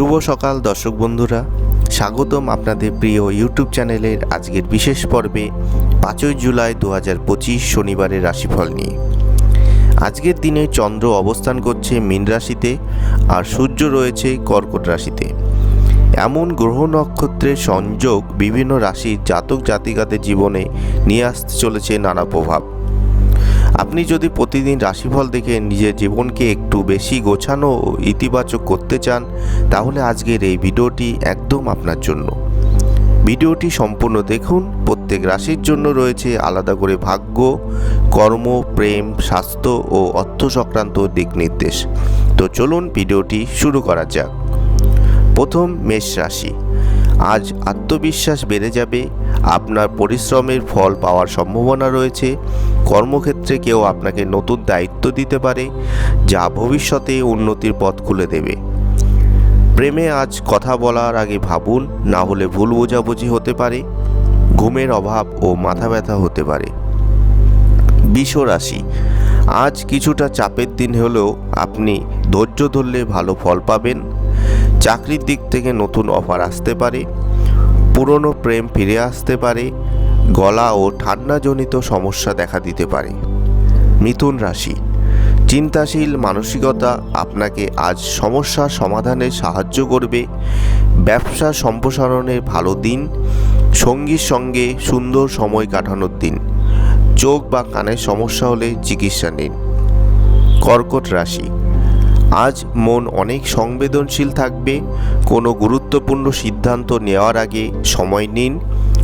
শুভ সকাল, দর্শক বন্ধুরা। স্বাগতম আপনাদের প্রিয় ইউটিউব চ্যানেলের আজকের বিশেষ পর্বে, পাঁচই জুলাই দু হাজার পঁচিশ শনিবারের রাশিফল নিয়ে। আজকের দিনে চন্দ্র অবস্থান করছে মীন রাশিতে আর সূর্য রয়েছে কর্কট রাশিতে। এমন গ্রহ নক্ষত্রের সংযোগ বিভিন্ন রাশির জাতক জাতিকাদের জীবনে নিয়ে আসতে চলেছে নানা প্রভাব। আপনি যদি প্রতিদিন রাশিফল দেখে নিজের জীবনকে একটু বেশি গোছানো ও ইতিবাচক করতে চান, তাহলে আজকের এই ভিডিওটি একদম আপনার জন্য। ভিডিওটি সম্পূর্ণ দেখুন, প্রত্যেক রাশির জন্য রয়েছে আলাদা করে ভাগ্য, কর্ম, প্রেম, স্বাস্থ্য ও অর্থ সংক্রান্ত দিক নির্দেশ। তো চলুন ভিডিওটি শুরু করা যাক। প্রথম মেষ রাশি। আজ আত্মবিশ্বাস বেড়ে যাবে, আপনার পরিশ্রমের ফল পাওয়ার সম্ভাবনা রয়েছে, কর্মক্ষেত্রে কেউ আপনাকে নতুন দায়িত্ব দিতে পারে, যা ভবিষ্যতে উন্নতির পথ খুলে দেবে। প্রেমে আজ কথা বলার আগে ভাবুন, না হলে ভুল বোঝাবুঝি হতে পারে, ঘুমের অভাব ও মাথা ব্যথা হতে পারে। বিষ রাশি, আজ কিছুটা চাপের দিন হলেও আপনি ধৈর্য ধরলে ভালো ফল পাবেন। চাকরির দিক থেকে নতুন অফার আসতে পারে, পুরনো প্রেম ফিরে আসতে পারে, গলা ও ঠান্ডাজনিত সমস্যা দেখা দিতে পারে। মিথুন রাশি, চিন্তাশীল মানসিকতা আপনাকে আজ সমস্যার সমাধানে সাহায্য করবে, ব্যবসা সম্প্রসারণের ভালো দিন, সঙ্গীর সঙ্গে সুন্দর সময় কাটানোর দিন, চোখ বা কানের সমস্যা হলে চিকিৎসা নিন। কর্কট রাশি আজ মন অনেক সংবেদনশীল থাকবে। কোনো গুরুত্বপূর্ণ সিদ্ধান্ত নেওয়ার আগে সময় নিন।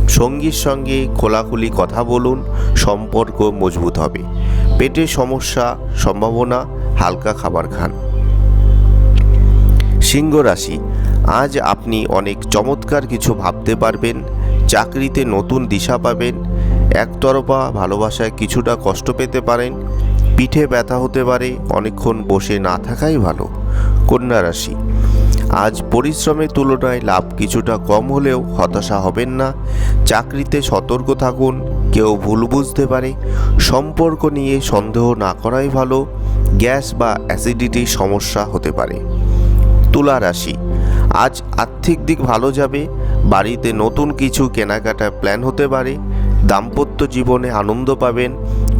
সঙ্গীর সঙ্গে খোলাখুলি কথা বলুন, সম্পর্ক মজবুত হবে। পেটের সমস্যা, সম্ভাবনা, হালকা খাবার খান। সিংহ রাশি, আজ আপনি অনেক চমৎকার কিছু ভাবতে পারবেন, চাকরিতে নতুন দিশা পাবেন, একতরফা ভালোবাসায় কিছুটা কষ্ট পেতে পারেন পিঠে ব্যথা হতে পারে, অনেকক্ষণ বসে না থাকাই ভালো, কন্যা রাশি। আজ পরিশ্রমের তুলনায় লাভ কিছুটা কম হলেও হতাশা হবেন না, চাকরিতে সতর্ক থাকুন, কেউ ভুল বুঝতে পারে, সম্পর্ক নিয়ে সন্দেহ না করাই ভালো, গ্যাস বা অ্যাসিডিটির সমস্যা হতে পারে। তুলা রাশি, আজ আর্থিক দিক ভালো যাবে, বাড়িতে নতুন কিছু কেনাকাটার প্ল্যান হতে পারে, দাম্পত্য জীবনে আনন্দ পাবেন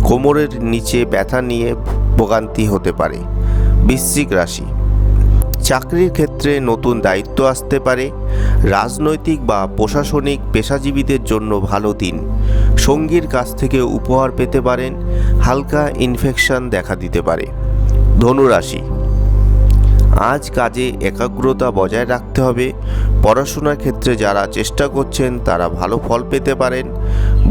কোমরের নিচে ব্যথা নিয়ে ভোগান্তি হতে পারে। বৃশ্চিক রাশি। চাকরির ক্ষেত্রে নতুন দায়িত্ব আসতে পারে। রাজনৈতিক বা প্রশাসনিক পেশাজীবীদের জন্য ভালো দিন। সঙ্গীর কাছ থেকে উপহার পেতে পারেন। হালকা ইনফেকশন দেখা দিতে পারে। ধনুরাশি। আজ কাজে একাগ্রতা বজায় রাখতে হবে। পড়াশোনার ক্ষেত্রে যারা চেষ্টা করছেন, তারা ভালো ফল পেতে পারেন।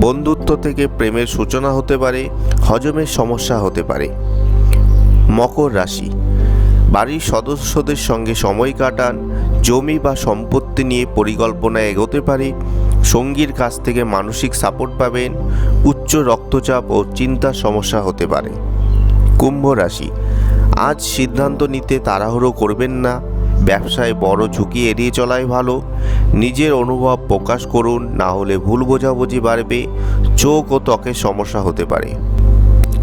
বন্ধুত্ব থেকে প্রেমের সূচনা হতে পারে, হজমের সমস্যা হতে পারে। মকর রাশি। বাড়ির সদস্যদের সঙ্গে সময় কাটান, জমি বা সম্পত্তি নিয়ে পরিকল্পনা এগোতে পারে। সঙ্গীর কাছ থেকে মানসিক সাপোর্ট পাবেন, উচ্চ রক্তচাপ ও চিন্তার সমস্যা হতে পারে। কুম্ভ রাশি। আজ সিদ্ধান্ত নিতে তাড়াহুড়ো করবেন না। ব্যবসায় বড় ঝুঁকি এড়িয়ে চলাই ভালো। নিজের অনুভব প্রকাশ করুন, না হলে ভুল বোঝাবুঝি বাড়বে। চোখ ও ত্বকের সমস্যা হতে পারে।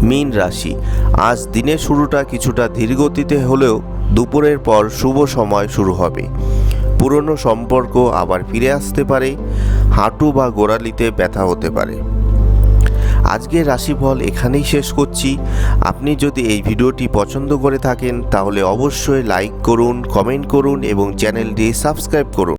মীন রাশি। আজ দিনের শুরুটা কিছুটা ধীরগতিতে হলেও দুপুরের পর শুভ সময় শুরু হবে। পুরনো সম্পর্ক আবার ফিরে আসতে পারে। হাঁটু বা গোড়ালিতে ব্যথা হতে পারে। আজকের রাশিফল এখানেই শেষ করছি। আপনি যদি এই ভিডিওটি পছন্দ করে থাকেন, তাহলে অবশ্যই লাইক করুন কমেন্ট করুন এবং চ্যানেলটি সাবস্ক্রাইব করুন।